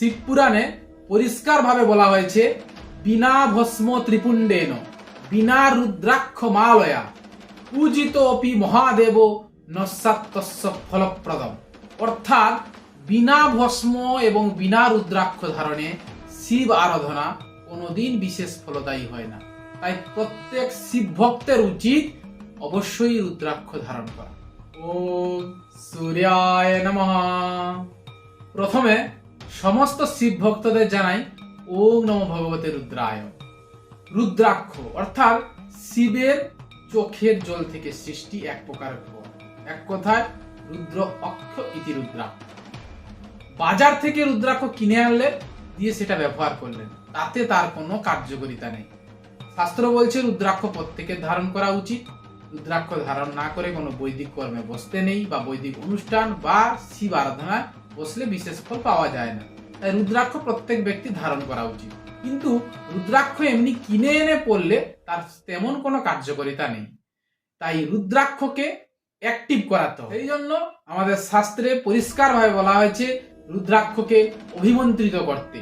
শিবপুরাণে পরিষ্কারভাবে বলা হয়েছে, বিনা ভস্ম ত্রিপুণ্ডেন, বিনা রুদ্রাক্ষ মালয়া পূজিত অপি মহাদেব নস্যাত্তস্য ফলপ্রদম। অর্থাৎ, বিনা ভস্ম এবং বিনা রুদ্রাক্ষ ধারণে শিব আরাধনা কোনোদিন বিশেষ ফলদায়ী হয় না। তাই প্রত্যেক শিব ভক্তের উচিত অবশ্যই রুদ্রাক্ষ ধারণ করা। ওম সূর্যায় নমঃ। প্রথমে সমস্ত শিব ভক্তদের জানাই, ওম নম ভগবতে রুদ্রায়। রুদ্রাক্ষ, অর্থাৎ শিবের চোখের জল থেকে সৃষ্টি এক প্রকার। এক কথায়, রুদ্র অক্ষ ইতি রুদ্রাক্ষ। বাজার থেকে রুদ্রাক্ষ কিনে আনলে, দিয়ে সেটা ব্যবহার করলেন। তাতে তার কোনো কার্যকারিতা নেই। শাস্ত্র বলছে, রুদ্রাক্ষ প্রত্যেকের ধারণ করা উচিত। রুদ্রাক্ষ ধারণ না করে কোনো বৈদিক কর্মে বসতে নেই বা বৈদিক অনুষ্ঠান বা শিব আরাধনায় বসলে বিশেষ ফল পাওয়া যায় না। তাই রুদ্রাক্ষ প্রত্যেক ব্যক্তি ধারণ করা উচিত। কিন্তু রুদ্রাক্ষ এমনি কিনে এনে পড়লে তার তেমন কোনো কার্যকারিতা নেই। তাই রুদ্রাক্ষকে অ্যাক্টিভ করাতে হবে এই জন্য আমাদের শাস্ত্রে পরিষ্কারভাবে বলা হয়েছে, রুদ্রাক্ষকে অভিমন্ত্রিত করতে।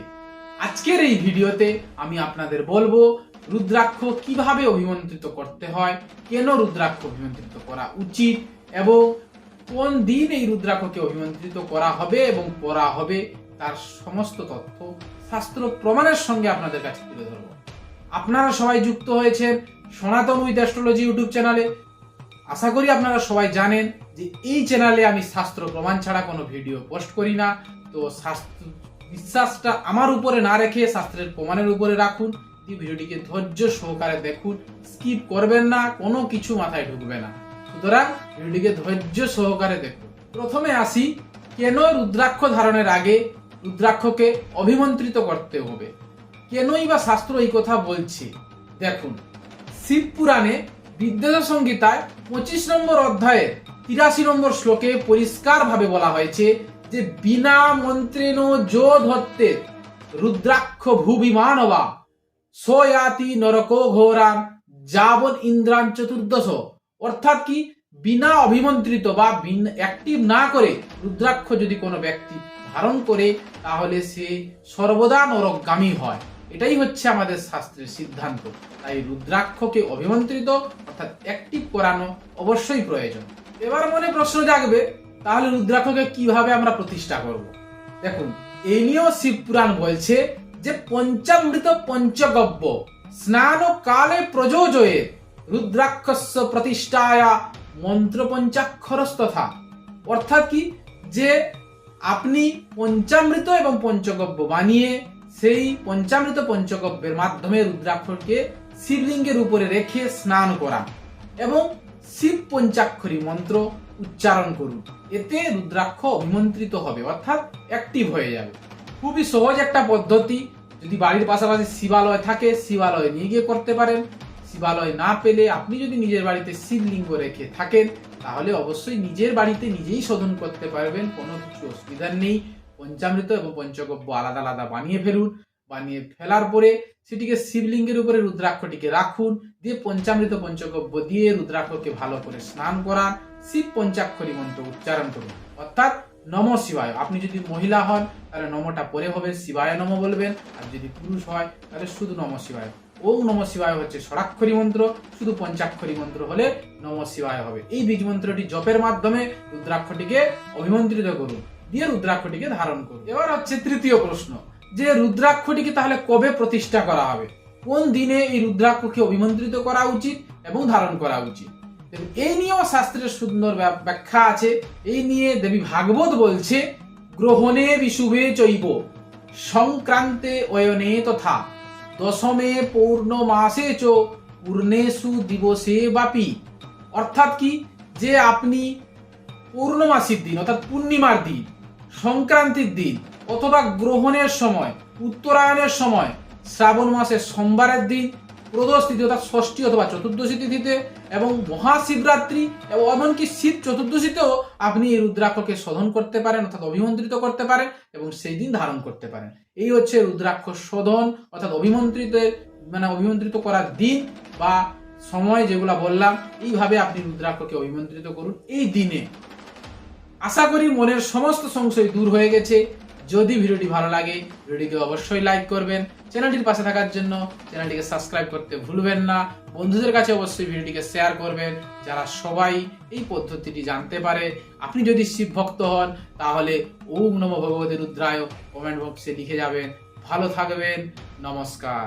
আজকের এই ভিডিওতে আমি আপনাদের বলব, রুদ্রাক্ষ কীভাবে অভিমন্ত্রিত করতে হয়, কেন রুদ্রাক্ষ অভিমন্ত্রিত করা উচিত, এবং কোন দিন এই রুদ্রাক্ষকে অভিমন্ত্রিত করা হবে এবং পড়া হবে তার সমস্ত তথ্য শাস্ত্র প্রমাণের সঙ্গে আপনাদের কাছে তুলে ধরবো। আপনারা সবাই যুক্ত হয়েছেন সনাতন উইথ অ্যাস্ট্রোলজি ইউটিউব চ্যানেলে। আশা করি আপনারা সবাই জানেন যে এই চ্যানেলে আমি শাস্ত্র প্রমাণ ছাড়া কোনো ভিডিও পোস্ট করি না। তো শাস্ত্র বিশ্বাসটা আমার উপরে না রেখে শাস্ত্রের প্রমাণের উপরে রাখুন। ভিডিওটিকে ধৈর্য সহকারে দেখুন। স্কিপ করবেন না, কোনো কিছু মাথায় ঢুকবে না। সুতরাং ভিডিওটিকে ধৈর্য সহকারে দেখুন। প্রথমে আসি, কেন রুদ্রাক্ষ ধারণের আগে রুদ্রাক্ষকে অভিমন্ত্রিত করতে হবে? কেনই বা শাস্ত্র এই কথা বলছে? দেখুন, শিব পুরাণে বিদ্যাধর সংগীতায় পঁচিশ নম্বর অধ্যায়ে তিরাশি নম্বর শ্লোকে পরিষ্কারভাবে বলা হয়েছে যে, বিনা মন্ত্রেণ যো ধত্তে রুদ্রাক্ষ ভূবিমানবা। সয়াতি নরকো ঘোরান যাবন ইন্দ্রান চতুর্দশ। অর্থাৎ কি? বিনা অভিমন্ত্রিত বা অ্যাক্টিভ না করে রুদ্রাক্ষ যদি কোনো ব্যক্তি ধারণ করে, তাহলে সে সর্বদা নরকগামী হয়। এটাই হচ্ছে আমাদের শাস্ত্রের সিদ্ধান্ত। তাই রুদ্রাক্ষকে অভিমন্ত্রিত অর্থাৎ অ্যাক্টিভ করানো অবশ্যই প্রয়োজন। এবার মনে প্রশ্ন জাগবে, তাহলে রুদ্রাক্ষকে কীভাবে আমরা প্রতিষ্ঠা করব? দেখুন, এই নিয়েও শিবপুরাণ বলছে যে পঞ্চামৃত পঞ্চগব্য স্নান কালে প্রযোজয়ে রুদ্রাক্ষস্য প্রতিষ্ঠায়া মন্ত্র পঞ্চাক্ষরস্তথা অর্থাৎ কি? যে আপনি পঞ্চামৃত এবং পঞ্চগব্য বানিয়ে সেই পঞ্চামৃত পঞ্চগব্যের মাধ্যমে রুদ্রাক্ষরকে শিবলিঙ্গের উপরে রেখে স্নান করা এবং শিব পঞ্চাক্ষরী মন্ত্র উচ্চারণ করুন। এতে রুদ্রাক্ষ অভিমন্ত্রিত হবে, অর্থাৎ অ্যাক্টিভ হয়ে যাবে। খুবই সহজ একটা পদ্ধতি। যদি বাড়ির পাশাপাশি শিবালয় থাকে, শিবালয়ে নিয়ে গিয়ে করতে পারেন। শিবালয় না পেলে আপনি যদি নিজের বাড়িতে শিবলিঙ্গ রেখে থাকেন, তাহলে অবশ্যই নিজের বাড়িতে নিজেই শোধন করতে পারবেন। কোনো কিছু অসুবিধার নেই। পঞ্চামৃত এবং পঞ্চগব্য আলাদা আলাদা বানিয়ে ফেলুন। বানিয়ে ফেলার পরে সেটিকে শিবলিঙ্গের উপরে রুদ্রাক্ষটিকে রাখুন। দিয়ে পঞ্চামৃত, পঞ্চগব্য দিয়ে রুদ্রাক্ষকে ভালো করে স্নান করান। শিব পঞ্চাক্ষরী মন্ত্র উচ্চারণ করুন। অর্থাৎ নম শিবায়। আপনি যদি মহিলা হন, তাহলে নমটা পরে হবে। শিবায় নম বলবেন। আর যদি পুরুষ হয়, তাহলে শুধু নম শিবায়। ওম নম শিবায় হচ্ছে ষড়াক্ষরী মন্ত্র, শুধু পঞ্চাক্ষরী মন্ত্র হলে নম শিবায় হবে। এই বীজ মন্ত্রটি জপের মাধ্যমে রুদ্রাক্ষটিকে অভিমন্ত্রিত করুন, দিয়ে রুদ্রাক্ষটিকে ধারণ করুন। এবার হচ্ছে তৃতীয় প্রশ্ন, যে রুদ্রাক্ষটিকে তাহলে কবে প্রতিষ্ঠা করা হবে? কোন দিনে এই রুদ্রাক্ষকে অভিমন্ত্রিত করা উচিত এবং ধারণ করা উচিত? এই নিয়েও শাস্ত্রের সুন্দর ব্যাখ্যা আছে। এই নিয়ে দেবী ভাগবত বলছে, গ্রহণে বিশুভে চৈব, সংক্রান্তে অয়নে তথা। দশমে পৌর্ণমাসে চ পূর্ণেশু দিবসে বাপি। অর্থাৎ কি? যে আপনি পূর্ণমাসীর দিন, অর্থাৎ পূর্ণিমার দিন, সংক্রান্তির দিন, অথবা গ্রহণের সময়, উত্তরায়ণের সময়, শ্রাবণ মাসের সোমবারের দিন প্রদোষ তিথি, অর্থাৎ ষষ্ঠী অথবা চতুর্দশী তিথিতে এবং মহাশিবরাত্রি এবং এমনকি শিব চতুর্দশীতেও আপনি এই রুদ্রাক্ষকে শোধন করতে পারেন, অর্থাৎ অভিমন্ত্রিত করতে পারেন এবং সেই দিন ধারণ করতে পারেন। এই হচ্ছে রুদ্রাক্ষ শোধন, অর্থাৎ অভিমন্ত্রিতের মানে অভিমন্ত্রিত করার দিন বা সময় যেগুলা বললাম, এইভাবে আপনি রুদ্রাক্ষকে অভিমন্ত্রিত করুন এই দিনে। আশা করি মনের সমস্ত সংশয় দূর হয়ে গেছে। যদি ভিডিওটি ভালো লাগে, ভিডিওটিকে অবশ্যই লাইক করবেন। চ্যানেলটির পাশে থাকার জন্য চ্যানেলটিকে সাবস্ক্রাইব করতে ভুলবেন না। বন্ধুদের কাছে অবশ্যই ভিডিওটিকে শেয়ার করবেন, যারা সবাই এই পদ্ধতিটি জানতে পারে। আপনি যদি শিব ভক্ত হন, তাহলে ওম নম ভগবতী রুদ্রায় কমেন্ট বক্সে লিখে যাবেন। ভালো থাকবেন, নমস্কার।